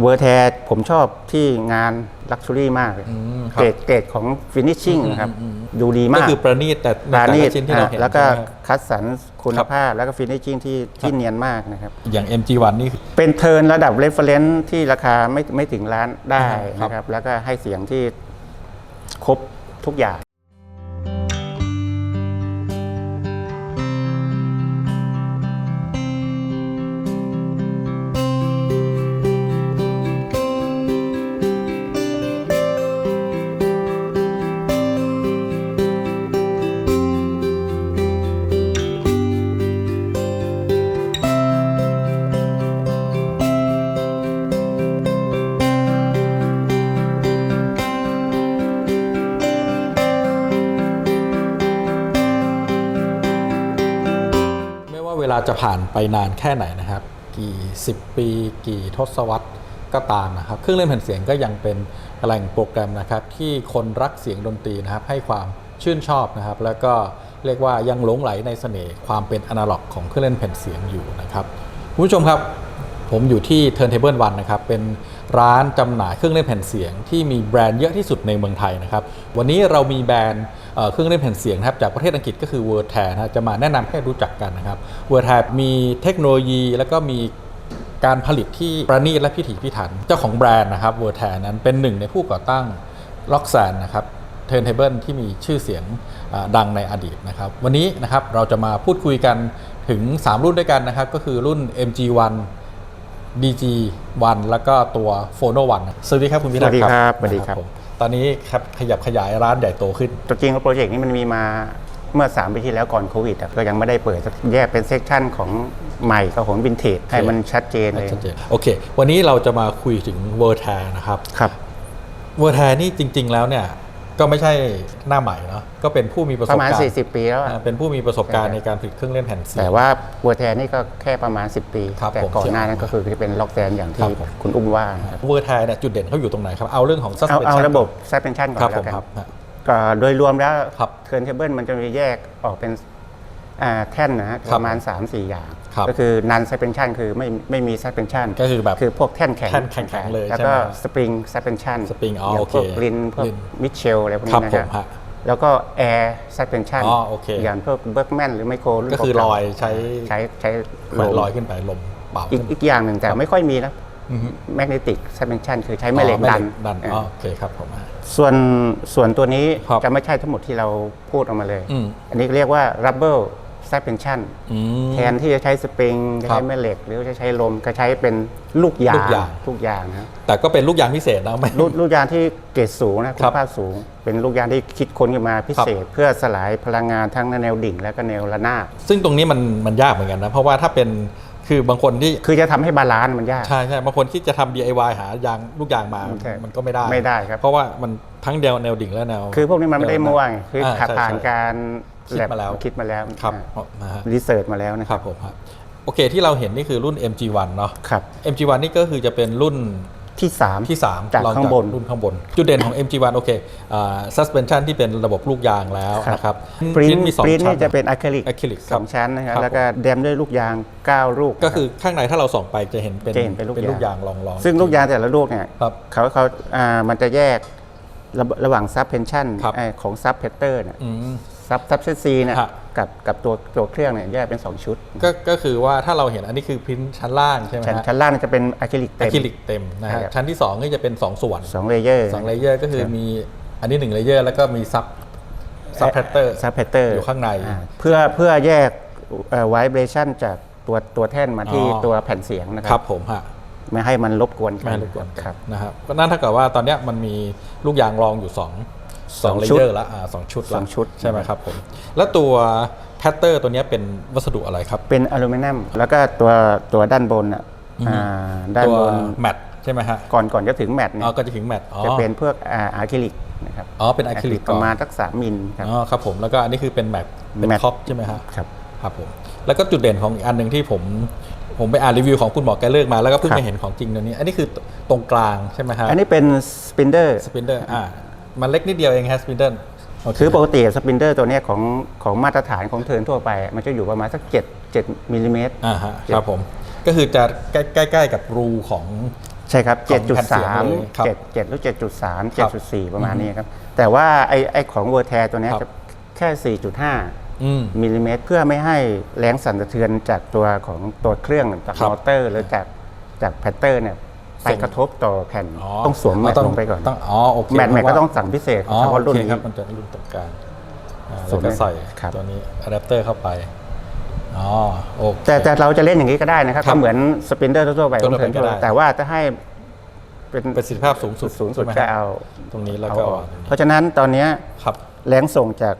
เวอร์แทผมชอบที่งานลักชัวรี่มากเลยอืมครับ เกรดเกรดของฟินิชชิ่งนะครับอืมอืมดูดีก็มากคือประณีตแต่ในปราแต่ณีละตชิ้นที่เราเห็นอะแล้วก็ใช่ไหมครับคัดสรรคุณครับภาพแล้วก็ฟินิชชิ่งที่ที่เนียนมากนะครับ อย่าง MG1 นี่คือ เป็นเทิร์นระดับเรฟเฟรนซ์ที่ราคาไม่ไม่ถึงล้านได้ครับนะครับ แล้วก็ให้เสียงที่ครบทุกอย่าง จะผ่านไปนานแค่ไหนนะครับ กี่ 10 ปี กี่ทศวรรษก็ตามนะครับ เครื่องเล่นแผ่นเสียงก็ยังเป็นแหล่งโปรแกรมนะครับ ที่คนรักเสียงดนตรีนะครับ ให้ความชื่นชอบนะครับ แล้วก็เรียกว่ายังหลงไหลในเสน่ห์ความเป็นอนาล็อกของเครื่องเล่นแผ่นเสียงอยู่นะครับคุณผู้ชมครับผมอยู่ที่ Turntable One นะครับ เป็นร้านจำหน่ายเครื่องเล่นแผ่นเสียงที่มีแบรนด์เยอะที่สุดในเมืองไทยนะครับ วันนี้เรามีแบรนด์ เอ่อเครื่องเล่นแผ่นเสียงนะครับจากประเทศอังกฤษก็คือ w o r d t a นะฮะจะมาแนะนำให้รู้จักกันนะครับ w o r d t a มีเทคโนโลยีแล้วก็มีการผลิตที่ประณีตและพิถีพิถัน เจ้าของแบรนด์นะครับ w o r d t a นั้นเป็นหนึ่งในผู้ก่อตั้งล็อกแซนนะครับเทิร์นเทเบิลที่มีชื่อเสียงอ่าดังในอดีตนะครับ วันนี้นะครับเราจะมาพูดคุยกันถึง 3 รุ่นด้วยกันนะครับ ก็คือรุ่น MG1 DG1 แล้วก็ตัว Phono 1 สวัสดีครับคุณพิทักษ์สวัสดีครับสวัสดีครับผม ตอนนี้ครับขยับขยายร้านใหญ่โตขึ้น ตัวจริงโปรเจกต์นี้มันมีมาเมื่อ 3 ปีที่แล้วก่อนโควิดอะก็ยังไม่ได้เปิดแยกเป็นเซกชันของใหม่กับของวินเทจให้มันชัดเจนเลยชัดเจนโอเค วันนี้เราจะมาคุยถึง v e r t a นะครับครับ v e r t a นี่จริง ๆ แล้วเนี่ย ก็ไม่ใช่หน้าใหม่เนาะก็เป็นผู้มีประสปบระมาณ การณ์40 ปีแล้วอะอ่าเป็นผู้มีประสบการณ์ใช่ในการผลิตเครื่องเล่นแผ่นเสียงแต่ว่าบัวแทนนี่ก็แค่ประมาณ 10 ปี ครับแต่ผมก่อนหน้านั้นก็คือเป็นล็อกแซนอย่างที่ครับผม คุณอุ้มว่าครับเวอร์ไทเนี่ยจุดเด่นเขาอยู่ตรงไหนครับ เอาเรื่องของ เอา suspension เอาระบบ suspension ก่อนครับแล้ผวมกัน ครับฮะก็โดยรวมแล้วครับ เทิร์นเทเบิลมันจะมีแยกออกเป็นอ่า แท่นนะฮะครับประมาณ 3-4 อย่าง ครับก็คือ non suspension คือไม่ไม่มี suspension ก็คือแบบคือพวกแท่นแข็งแท่นแข็งๆเลยแล้วใช่ไหมก็ฮะ spring suspension spring อ๋ออย่างโอเคพวกลินพวกลินมิเชลอะไรพวกครับนี้นะผคมรับฮะแล้วก็ air suspension อ๋อโอเคอย่างพวกเบิร์กแมนหรือไมโครรุ่นก็คือลอยใช้ใช้ใช้แขวนมลอยขึ้นไปลมเป่าอีกขึ้นอีกอย่างหนึ่งแต่ไม่ค่อยมีนะอือฮึแมกเนติกซั s เ e นชันคือใช้แม่เหล็กอ๋อดันดันเอออ๋อโอเคครับผมฮะส่วนส่วนตัวนี้ครับจะไม่ใช่ทั้งหมดที่เราพูดออกมาเลย อืม อันนี้เรียกว่า rubber suspension อืม แทนที่จะใช้สปริงจะครัใช้บแม่เหล็ก หรือจะใช้ลมก็ใช้เป็นลูกยางลูกยาง ลูกยางนะแต่ก็เป็นลูกยางพิเศษนะไม่ ลูกลูกยางที่เกรดสูงนะคุครัณบภาพสูง เป็นลูกยางที่คิดค้นขึ้นมาพิเศษ เพื่อสลายพลังงานทั้งแนวดิ่ง และก็แนวระนาบ ซึ่งตรงนี้มันมันยากเหมือนกันนะ เพราะว่าถ้าเป็น คือบางคนที่คือจะทำให้บาลานซ์มันยากใช่ใช่บางคนที่จะทำ DIY หายางลูกยางมาใช่มันก็ไม่ได้ไม่ได้ครับเพราะว่ามันทั้งแนวแนวดิ่งและแนว คือพวกนี้มันไม่ได้มั่วไงคืออ่าขับใช่ผ่านใช่การคิดมาแล้วคิดมาแล้วครับนะฮะรีเสิร์ชมาแล้วนะคครัรับบผมครับโอเคที่เราเห็นนี่คือรุ่น MG1 เนาะครับ MG1 นี่ก็คือจะเป็นรุ่น ที่ 3 ที่3จากข้างบนรุ่นข้างบน จุดเด่นของ MG1 โอเคอ่า suspension ที่เป็นระบบลูกยางแล้วนะครับปริ้นมีสองปริ้นชั้นี่นจะเป็นอะคริลิกอะคริลิกสองชั้นนะครับครับแล้วก็แดมด้วยลูกยาง 9 ลูก ก็คือข้างในถ้าเราส่องไปจะเห็นเป็นจะเห็นเป็นลูกเป็นลูกยายางงลองๆซึ่งลูกยางแต่ละลูกเนี่ยครับเขาเขาอ่ามันจะแยกระระหว่างซับเพนชั่นครับของซับเพเตอร์เนี่ยอืมซับซับเซซีเนี่ยฮะ กับกับตัวตัวเครื่องเนี่ยแยกเป็น 2 ชุด ก็ก็คือว่าถ้าเราเห็นอันนี้คือพิมพ์ชั้นล่างใช่ไหมชั้นฮะชั้นล่างเนี่ยจะเป็นอะคริลิกอะเต็ม คริลิกเต็มนะใช่ฮะครับ ชั้นที่2ก็จะเป็น2ส่วนสองเลเยอร์2เลเยอร์ก็คือมีอันนี้1เลเยอร์แล้วก็มีซับซับแพตเตอร์ ซับเพเตอร์อยู่ข้างในเพื่อเพื่อแยกไวเบรชันจากตัวตัวแท่นมาที่อ๋อ ตัวแผ่นเสียงนะคครัรับ ผมฮะ ไม่ให้มันรบกวนกัไม่ให้รบกวน ครับ นะครับก็นั่นเท่ากับว่าตอนเนี้ยมันมีลูกยางรองอยู่2 สอง2เลชุดเยอร์ละอ่าสองชุดละสองชุด ใช่ไหมครับผมแล้วตัวแพตเตอร์ตัวเนี้ยเป็นวัสดุอะไรครับ เป็นอลูมิเนียมแล้วก็ตัวตัวด้านบนอะอือฮึอ่าด้านตัวบนแมตใช่ไหมฮะก่อนก่อนจะถึงแมตต์เนี่อ๋อยก็จะถึงแมตอ๋อจะเป็นพวกอ่าอะคริลิกนะครับอ๋อเป็นอะคริลิกประมาณสักสามมิลครับอ๋อครับผมแล้วก็อันนี้คือเป็นแมตเป็นแมตท็อปใช่ไหมฮะครับครับผมแล้วก็จุดเด่นของอีกอันหนึ่งที่ผมผมไปอ่านรีวิวของคุณหมอแกเลิกมาแล้วก็เพิ่งครับมาเห็นของจริงตัวนี้ อันนี้คือตรงกลางใช่ไหมฮะอันนี้เป็นสปินเดอร์สปินเดอร์อ่า มันเล็กนิดเดียวเองฮะสปินเดอร์คือปกติสปินเดอร์ตัวเนี้ยของของมาตรฐานของเทิร์นทั่วไป มันจะอยู่ประมาณสัก7 7มิลลิเมตรอ่าฮะครับผม ก็คือจะใกล้ใกล้ๆกับรูของใช่ครับของแผ่นเสียงเลยครับ7.3 7 7หรือ7.3ครับ7.4 ประมาณนี้ครับ แต่ว่าไอ้ไอ้ของเวอร์แทตัวเนี้ยครับจะแค่ 4.5อืมมิลลิเมตร เพื่อไม่ให้แรงสั่นสะเทือนจากตัวของตัวเครื่องจากครับมอเตอร์ หรือจากจากแพตเตอร์เนี่ย ไปส่งกระทบต่อแผ่นต้องสวมแมทต้อลงไปก่อนต้องอ๋อโอเคแมทแมทเพก็ราะว่าต้องสั่งพิเศษอ๋อเฉพาะโอรุ่นเคนี้ครับมันจะรุ่นตรงกลางอ่าส่แล้ววนก็ใส่ครับตัวนี้อะแดปเตอร์เข้าไปอ๋อโอเคแต่แต่เราจะเล่นอย่างนี้ก็ได้นะครับครับก็เหมือนสปินเดอร์ทั่วๆไปทั่วๆไปก็ได้แต่ว่าจะให้เป็นประสิทธิภาพสูงสุดสูงสุดใช่ไหมก็เอาตรงนี้แล้วเอาก็ออกเพราะฉะนั้นตอนเนี้ยครับแรงส่งจาก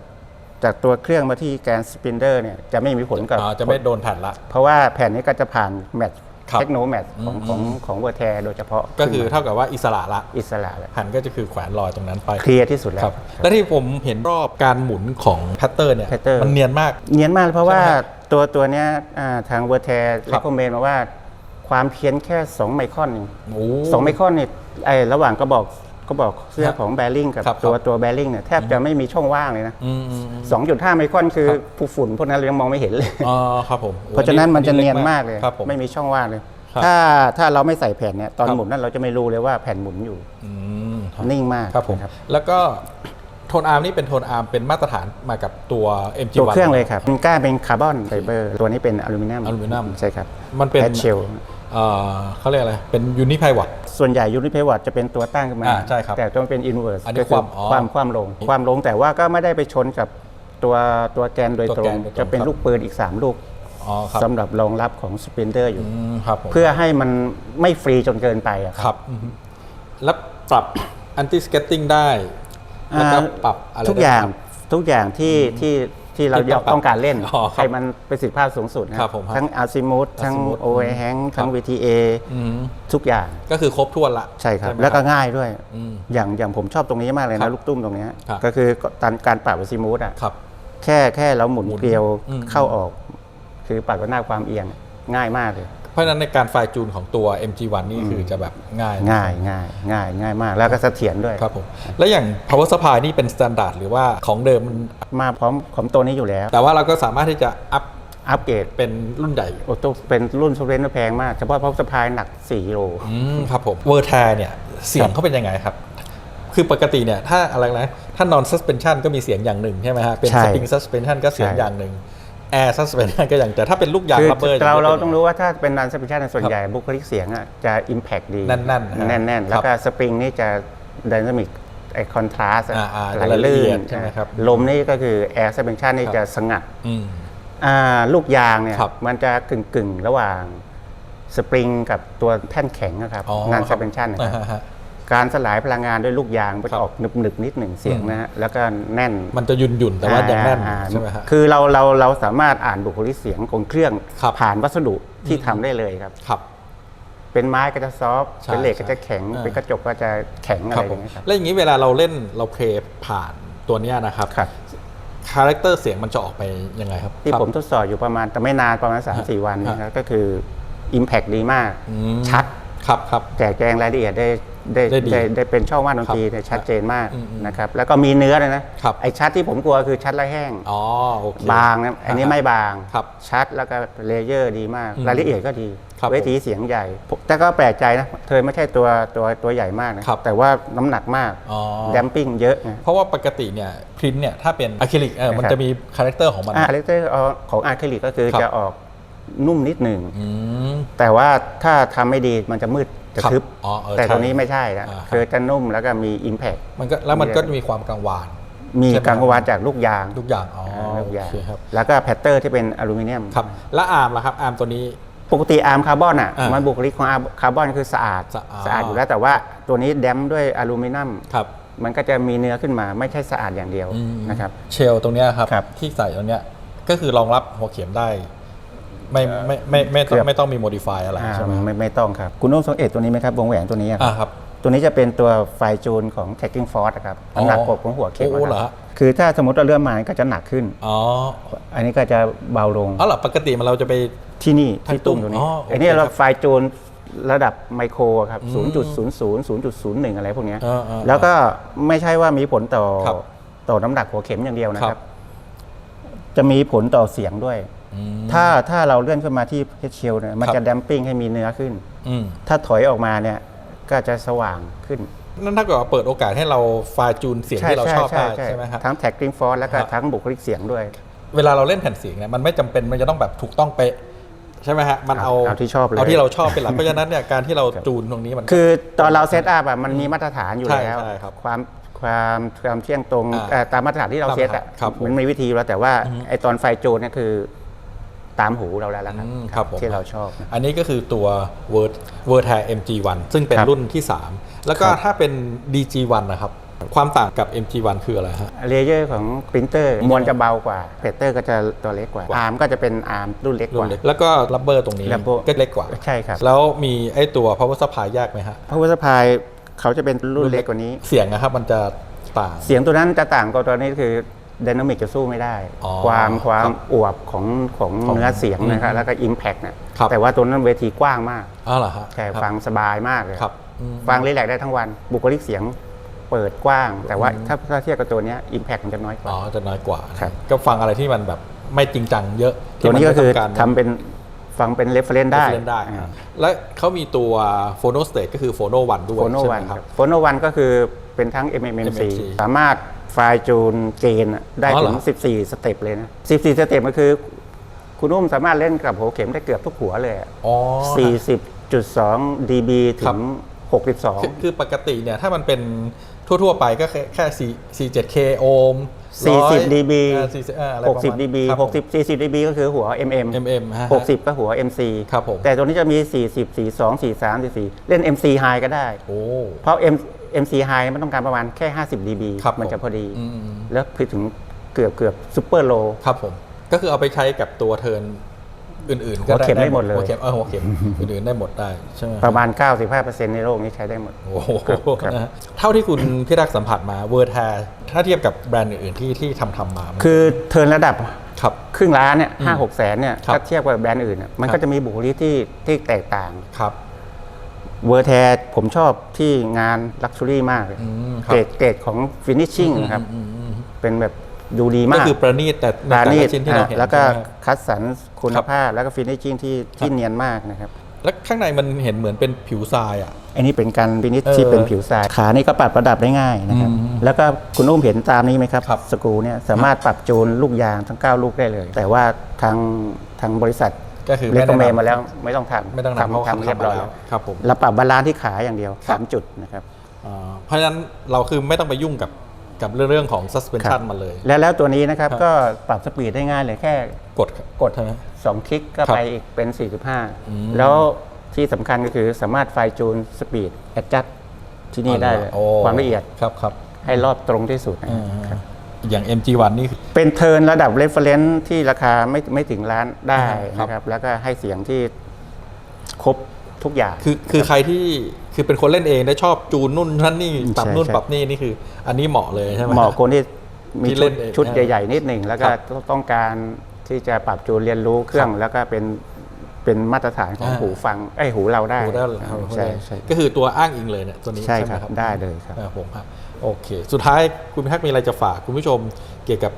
จากตัวเครื่องมาที่แกนสปินเดอร์เนี่ยจะไม่มีผลกับอ่าจะไม่โดนแผ่นละ เพราะว่าแผ่นนี้ก็จะผ่านแมท ครับ เทคโนแมทของอืมของของเวอร์แทโดยเฉพาะก็คือขึ้นมาเท่ากับว่าอิสระละ อิสระเลยแผ่นก็จะคือแขวนลอยตรงนั้นไปเคลียร์ที่สุดแล้ครัวบและที่ผมเห็นรอบการหมุนของแพตเตอร์เนี่ย pattern มันเนียนมาก เนียนมากเลยเพราะว่าใช่ไหมตัวตัวเนี้ยอ่าทางเวอร์แทคเรรับคคอมเมนต์มาว่าความเพี้ยนแค่ 2 ไมครอนเองโอ้ สองไมครอนเนี่ยไอ้ระหว่างกระบอก กระบอกเสื้อครับของแบริ่งกับครับตัวครับตัวแบริ่งเนี่ยแทบจะไม่มีช่องว่างเลยนะอืมอืมอืม2.5ไมครอนคือครับ ผู้ฝุ่นพวกนั้นเรายังมองไม่เห็นเลย อ๋อครับผมเพราะฉะนั้นมันจะเนียนมากเลย ครับผม ไม่มีช่องว่างเลย ครับถ้าถ้าเราไม่ใส่แผ่นเนี่ยตอนครับ หมุนนั้นเราจะไม่รู้เลยว่าแผ่นหมุนอยู่อืมครับนิ่งมากครับผมนะแล้วก็โทนอาร์มนี่เป็นโทนอาร์มเป็นมาตรฐานมากับตัว MG1 ตัวเครื่องเลยครับมันก้านเป็นคาร์บอนไฟเบอร์ตัวนี้เป็นอลูมิเนียมอลูมิเนียม ใช่ครับมันเป็นแพทเชล เอ่อเขาเรียกอะไร เป็นยูนิไพวัต ส่วนใหญ่ยูนิเพวัตจะเป็นตัวตั้งขึ้นมา อ่าใช่ครับแต่ต้องเป็นอินเวอร์สอันนี้ก็คือความอ๋อความความลง ความลงแต่ว่าก็ไม่ได้ไปชนกับตัวตัวแกนโดยตัวตรแกง นโดยตรงจะเป็นครับ ลูกปืนอีก 3 ลูกอ๋อครับสำหรับรองรับของสปินเดอร์อยู่ อืมครับผมเพื่อให้มันไม่ฟรีจนเกินไปอะครับครับอือฮึแล้วปรับอันตี้สเก็ตติ้งได้แล้วก็ปรับอะไรทุกอย่างได้ไหมครับ ทุกอย่างที่ที่ ที่เราที่ต้องปรับต้องการเล่นอ๋อครับให้มันประสิทธิภาพสูงสุดนะครับผมครับทั้งอาซิมูธทั้ง Azimuth โอเวอร์แฮงทั้งครับ VTA อืมทุกอย่างก็คือครบถ้วนละใช่ครับ ไหม แล้วก็ง่ายด้วย อืมอย่างอย่างผมชอบตรงนี้มากเลยครันะบลูกตุ้มตรงเนี้ยครับ ก็คือการการปรับอาซิมูธอะ ครับ แค่แค่เราหมุนหมุนเกลียวอืมเข้าออก คือปรับหน้าความเอียงง่ายมากเลย เพราะฉะนั้นในการไฟล์จูนของตัว MG1 นี่คือจะแบบง่าย ง่ายง่ายง่ายง่ายมาก แล้วก็เสถียรด้วยครับผมแล้วอย่าง power supply นี่เป็น standard หรือว่าของเดิมมันมาพร้อมของตัวนี้อยู่แล้ว แต่ว่าเราก็สามารถที่จะอัพอัปเกรดเป็นรุ่นใหญ่โอโต้เป็นรุ่นซูเรนแพงมากเฉพาะเพราะสะพายหนัก4กิโลอืมครับผมเวอร์แทเนี่ยเสียงเขาเป็นยังไงครับ คือปกติเนี่ยถ้าอะไรนะถ้า non suspension ก็มีเสียงอย่างหนึ่งใช่ไหมฮะเป็นใช่ spring suspension ก็เสียงใช่อย่างหนึ่ง air suspension ก็อย่างแต่ถ้าเป็นลูกยางคือรับเบอร์เราเราย่ต้องรู้ว่าถ้าเป็นนันสปิชันส่วนใหญ่บุคลิกเสียงอะจะ Impact ดี แน่นๆนะฮะแน่นๆ แล้วก็สปริงนี่จะดินามิกไอคอนทราสอ่าอ่าไหลรายละลื่เอียนดใช่ไหมครับ ลมนี่ก็คือ Air Suspension นี่ครับจะสงัดอืม อ่าลูกยางเนี่ยครับมันจะกึ่งกึ่งๆ ระหว่างสปริงกับตัวแท่นแข็งนะครับอ๋อนันคสรับเปนชันนะอ่าครับฮะ การสลายพลังงานด้วยลูกยางมันครัจะบ ออกหนึบหนึบๆนิดหนึ่งเสียงนะฮะแล้วก็แน่นมันจะหยุ่นหยุ่นๆแต่ว่ายังแน่นอ่าใช่ไหมฮะ คือเราเราเราสามารถอ่านบุคลิกเสียงของเครื่องครับ ผ่านวัสดุที่ทำได้เลยครับ ครับ เป็นไม้ก็จะซอฟต์ใช่เป็นเหล็กก็ใช่จะแข็งอ่าเป็นกระจกก็จะแข็งอะคไรรับอผย่ามงเงี้ยครับ แล้วอย่างนี้เวลาเราเล่นเราเพลย์ผ่านตัวเนี้ยนะครับครับ คาแรคเตอร์เสียงมันจะออกไปยังไงครับที่ครับ ผมทดสอบอยู่ประมาณแต่ไม่นานประมาณ 3-4 วันอ่านะครับก็คือ Impact ดีมาก อืม ชัด ครับครับ แจกแจงรายละเอียดได้ ได้ได้ดีได้ได้เป็นช่องว่านดนตรีครับเนี่ยชัดเจนมากอืมอืมนะครับแล้วก็มีเนื้อเลยนะครับ ไอ้ชัดที่ผมกลัวคือชัดและแห้ง อ๋อโอเค บางนะอันนี้ไม่บาง ครับชัดแล้วก็เลเยอร์ดีมาก อืมรายละเอียดก็ดี ครับเวทีเสียงใหญ่ผมแต่ก็แปลกใจนะเธอไม่ใช่ตัวตัวตัวใหญ่มากนะครับแต่ว่าน้ำหนักมากอ๋อ แดมปิ้งเยอะไง เพราะว่าปกติเนี่ยพรินเนี่ยถ้าเป็นอะคริลิกเออมันนะครับ จะมีคาแรคเตอร์ของมัน อะคาแรคเตอร์ของอะคริลิกก็คือครับ จะออกนุ่มนิดหนึ่ง อืม แต่ว่าถ้าทำไม่ดีมันจะมืด จะครับทึบอ๋อเออแต่ใช่ ตัวนี้ไม่ใช่นะอ่าครับ คือจะนุ่มแล้วก็มี Impact มันก็แล้วมันก็จะมีความกังวาน มีใช่ไหการกวานจากลูกยางทุกอย่างอ๋ออ่าลูกยางโอเคครับแล้วก็แพตเตอร์ที่เป็นอลูมิเนียม ครับ แล้วอาร์มล่ะครับอาร์มตัวนี้ ปกติอาร์มคาร์บอนอะอ่ามัมันบุคลิกของอาร์มคาร์บอนคือสะอาดสะอาดสะอาดอยู่แล้วแต่ว่าตัวนี้แดมด้วยอลูมิเนียมครับมันก็จะมีเนื้อขึ้นมาไม่ใช่สะอาดอย่างเดียวอืมนะครับ เชลตรงเนี้ยครับครับ ที่ใส่ตรงเนี้ยก็คือรองรับหัวเข็มได้ ไม่ไม่ไม่ไม่ต้องเกือบไม่ต้องมีโมดิฟายอะไรอ่าใช่ไหมไม่ไม่ต้องครับ คุณนุ่มสังเกตตัวนี้ไหมครับวงแหวนตัวนี้อะครับอ่าครับตัวนี้จะเป็นตัวไฟจูนของ Tracking Force นะครับอ๋อน้ำหนักกบของหัวเข็มโอ้อะเหรอครับคือถ้าสมมติเราเลื่อนมาก็จะหนักขึ้นอ๋ออันนี้ก็จะเบาลงอ๋อเหรอปกติมันเราจะไปที่นี่ทางที่ตุ้มตัวนี้อ๋อโอเคอันนี้ครัเราบไฟจูนระดับไมโครครับอืม0.00 0.01 อะไรพวกเนี้ยเออเออแล้วก็ไม่ใช่ว่ามีผลต่อครับต่อน้ำหนักหัวเข็มอย่างเดียวนะคครัรับบจะมีผลต่อเสียงด้วยอืม ถ้าถ้าเราเลื่อนขึ้นมาที่เพชเชลเนี่ยมันครับจะดัมปิ้งให้มีเนื้อขึ้นอืมถ้าถอยออกมาเนี่ยก็จะสว่างขึ้น นั่นถ้าเกิดว่าเปิดโอกาสให้เราไฟล์จูนเสียงที่เราชอบได้ใช่ไหมครับทั้งแท็กกิ้งฟอร์แล้วก็ครับทั้งบุคลิกเสียงด้วย เวลาเราเล่นแผ่นเสียงเนี่ยมันไม่จำเป็นมันจะต้องแบบถูกต้องเป๊ะใช่ไหมฮะมันเอาเอาที่ชอบเลยเอาที่เราชอบเป็นหลักเพราะฉะนั้นเนี่ยการที่เราจูนตรงนี้มันคือตอนเราเซตอัพอะมันมีมาตรฐานอยู่ใช่แล้วใช่ครับความความความเที่ยงตรงอ่าเอ่อตามมาตรฐานที่เราเซตอะครับผมมันมีวิธีแล้วแต่ว่าไอตอนไฟโจนเนี่ยคือ ตามหูเราแล้วละครับอืมครับผม ที่เราชอบนะอันนี้ก็คือตัว Word Word Hair MG1 ซึ่งเป็นครับรุ่นที่ 3 แล้วก็ครับ ถ้าเป็น DG1 นะครับ ความต่างกับ MG1 คืออะไรฮะ เลเยอร์ของปรินเตอร์มวลจะเบากว่าเพเตอร์ก็จะตัวเล็กกว่าอาร์มก็จะเป็นอาร์มรุ่นเล็กกรุ่นว่า เล็กแล้วก็ลับเบอร์ตรงนี้ Rubber ก็เล็กกว่า ใช่ครับ แล้วมีไอ้ตัว power supply แยกไหมฮะเพราะว่าสปายเขาจะเป็นรุ่นเล็กกว่านี้ เสียงนะครับมันจะต่าง เสียงตัวนั้นจะต่างกับตัวนี้คือ ด y นามิกจะสู้ไม่ได้ อ๋อความความครับอวบของของของเนื้อเสียงนะครับอืมแล้วก็อิมแพกเนี่ยครับ แต่ว่าตัวนั้นเวทีกว้างมากอ๋อเหรอฮะใช่ครับฟังสบายมากเลยครับอืม ฟังรีแลกซ์ได้ทั้งวัน บุคลิกเสียงเปิดกว้าง แต่ว่าถ้าถ้าเทียบกับตัวเนี้อิมแพกมันจะน้อยกว่าอ๋อจะน้อยกว่านะครับ ก็ฟังอะไรที่มันแบบไม่จริงจังเยอะที่ตัวนี้ก็คือมัไม่งารทำเป็นฟังเป็นเรฟเฟรนซ์ได้เล่นได้อ่าและเขามีตัว Phono State ก็คือ Phono 1ด้วยโฟโนใช่ไหวัมนครับ โฟโนวันก็คือเป็นทั้ง MMMC MMC สามารถ ไฟล์จูนเกณฑ์อะได้อ๋อเหรถึอง14 สเต็ปเลยนะ 14 สเต็ปก็คือ คุณอุ้มสามารถเล่นกับหัวเข็มได้เกือบทุกหัวเลยอะอ๋อ 40.2 dB ถึครังบคือ62 คือปกติเนี่ย ถ้ามันเป็นทั่ว ๆ ไปก็แค่แค่4 47 k โอห์ม40 dB 40อ่าอะไรประมาณ60 dB ครับผม 60 40 dB ก็คือหัว MM mm ฮะ 60 ก็หัว MC ครับผม แต่ตัวนี้จะมี 40 42 43 44 เล่น MC high ก็ได้ โอ้ เพราะ M MC high มันต้องการประมาณแค่ 50 dB ครับมันจะผมพอดี อืมแล้วไปถึงเกือบเกือบซูเปอร์โล ครับผม ก็คือเอาไปใช้กับตัวเทิร์นอื่นๆ ก็หัวเข็มได้หมดเลย หัวเข็มเออหัวเข็มอื่นๆได้หมดได้ใช่ไหมประมาณ 95%ในโลกนี้ใช้ได้หมด โอ้โหครับ นะฮะเท่าที่คุณพี่รักสัมผัสมาเวอร์แทถ้าเทียบกับแบรนด์อื่นๆที่ที่ทำทำมามันคือเทิร์นระดับครับ ครึ่งล้านเนี่ยห้าหกแสนเนี่ยครับถ้าเทียบกับแบรนด์อื่นเนี่ยมันครัก็บ จะมีบุคลิกที่ที่แตกต่าง ครับ เวอร์แทผมชอบที่งานลักชัวรี่มากเลยอืมครับ เกรดเกรดของฟินิชชิ่งนะครับอืมอืมเป็นแบบดูดีก็มากคือประณีตแต่ในปราแต่ณีละตชิ้นที่เราอะเห็นแล้วก็ใช่ไหม คัดสรรคุณครับ ภาพแล้วก็ฟินิชชิ่งที่ที่เนียนมากนะครับ แล้วข้างในมันเห็นเหมือนเป็นผิวทรายอะ อันนี้เป็นการฟินิชเออที่เป็นผิวทรายขานี่ก็ปรับระดับได้ง่ายนะครับ อืมแล้วก็คุณอุ้มเห็นตามนี้ไหมครับ ครับสกรูเนี่ยสามารถปรับจูนลูกยางทั้ง 9 ลูกได้เลย แต่ว่าทางทางบริษัท ก็คือเรียกไม่เมได้นำมาแล้วไม่ต้องทำไม่ต้องนำเพราะทำทำเรียบร้อยทำมาแล้วครับผมเราปรับบาลานซ์ที่ขาอย่างเดียวครับ3จุดนะครับอ่าเพราะฉะนั้นเราคือไม่ต้องไปยุ่งกับกับเรื่องของ suspension ครับมาเลย แล้วแล้วตัวนี้นะครับครับก็ปรับสปีดได้ง่ายเลยแค่กดกดใช่ไหม2คลิกก็ครับไปอีกเป็นอืม45 แล้วที่สำคัญก็คือสามารถไฟจูนสปีดแอดจัดที่นี่ได้เลยโอ้ความละเอียดครับครับให้รอบตรงที่สุดนะอ่ครับา อย่าง MG1 นี่คือเป็นเทิร์นระดับเรฟเฟรนซ์ที่ราคาไม่ไม่ถึงล้านได้ครับ นะครับ แล้วก็ให้เสียงที่ครบทุกอย่าง คือคือใครที่คือเป็นคนเล่นเองได้ชอบจูนนู่นนั่นนี่ปรับใช่นู่นใช่ ปรับนี่นี่คือ อันนี้เหมาะเลยใช่ไหม เหมาะคนที่มีที่ชุเล่ดนเองชุดอ่าใหญ่ ๆ นิดหนึ่งแล้วก็ครับต้องการที่จะปรับจูนเรียนรู้เครื่องครับแล้วก็เป็นเป็นมาตรฐานของอ่า หูฟังไอยหูเราได้โอ้ได้อ่าใช่ใช่ก็คือตัวอ้างอิงเลยเนี่ยตัวนี้ใช่ใช่ไหมครับครับ ได้เลยครับอ่าผมครับ โอเค สุดท้ายคุณพิทักษ์มีอะไรจะฝากคุณผู้ชมเกี่ยวกับ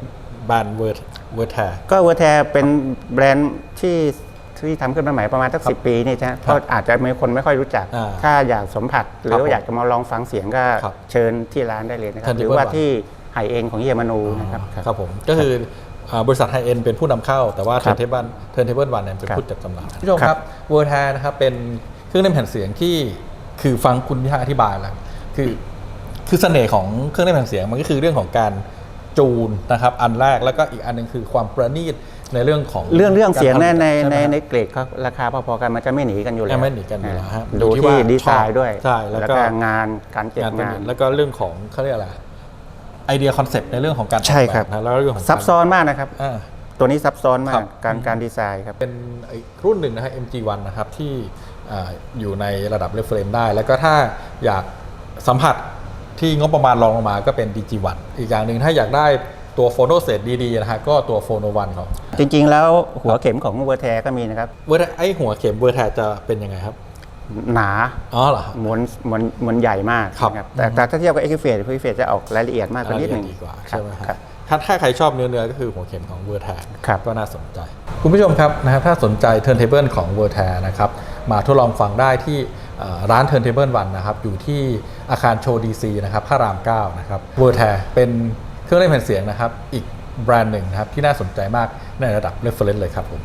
แบรนด์เวิร์ดเวิร์ดแทก็เวอร์แทเป็นแบรนด์ที่ที่ทำขึ้นมาใหม่ประมาณสักสิปีนี่ใช่ไหมก็อาจจะมีคนไม่ค่อยรู้จักอ่าถ้าอยากสัมผัส หรือผมว่าอยากจะมาลองฟังเสียงก็ครับเชิญที่ร้านได้เลยนะครับท่านหที่รือว่าเปิดที่ไฮเองของเฮียมานูนะครับ ครับผม ก็คืออ่าบริษัทไฮเอ็นเป็นผู้นำเข้า แต่ว่าคเทิรัร์บนเทเบิลเทิร์นเทเบิลวันเนี่ยเป็นครับผู้จัดจำหน่ายผู้ชมคครัรับบเวิร์ดแทนะครับเป็นเครื่องเล่นแผ่นเสียงที่คือฟังคุณพิทักษ์อธิบายแล้วคือ คือเสน่ห์ของเครื่องเล่นแผ่นเสียงมันก็คือเรื่องของการจูนนะครับอันแรกแล้วก็อีกอันหนึงคือความประณีตในเรื่องของเรื่องเรื่องเสียงในในช่ไหในมในเกรดเขาราคาพอๆกันมันจะไม่หนีกันอยู่แล้วไม่หนีกันอยู่แล้วฮะดูอยู่ที่ที่ว่าดีไซชอบน์ด้วยใช่แล้วก็งานการเก็บงานเป็นงาน แล้วก็เรื่องของเขาเรียกอะไรไอเดียคอนเซปต์ในเรื่องของการออกใช่ครับแนะแล้วเรื่องของซับซ้อนมากนะครับอ่าตัวนี้ซับซ้อนมาครักบการการดีไซน์ครับเป็นอีกรุ่นหนึ่งนะครับ MG1 นะครับที่อ่าอยู่ในระดับ reference ได้ แล้วก็ถ้าอยากสัมผัส ที่งบประมาณรองลงมาก็เป็น DG1 อีกอย่างหนึ่งถ้าอยากได้ตัวโฟโนเซตดีๆนะฮะก็ตัวโฟโนวันของจริงๆ แล้วหัวเข็มของเวอร์แทก็มีนะครับเวอร์ไอหัวเข็มเวอร์แทจะเป็นยังไงครับ หนาอ๋อเหรอครับมวนมวนมวนใหญ่มากครับนะแต่แต่ถ้าเทียบกับเอ็กซ์เฟสเอ็กซ์เฟสจะออกรายละเอียดมากกว่านิดหนึ่งดีกว่าครัใช่บไหมครัฮะบถ้าถ้าใครชอบเนื้อเนื้อก็คือหัวเข็มของเวอร์แทครับก็น่าสนใจ คุณผู้ชมครับนะครับถ้าสนใจ Turntable ของ v e r t a นะครับมาทดลองฟังได้ที่เอ่อร้าน Turntable One นะครับอยู่ที่ อาคารโชว์ดีซีนะครับพระราม9นะครับเวอร์แทเป็นเครื่องเล่นแผ่นเสียงนะครับ อีกแบรนด์หนึ่งนะครับที่น่าสนใจมากในระดับ reference เลยครับผม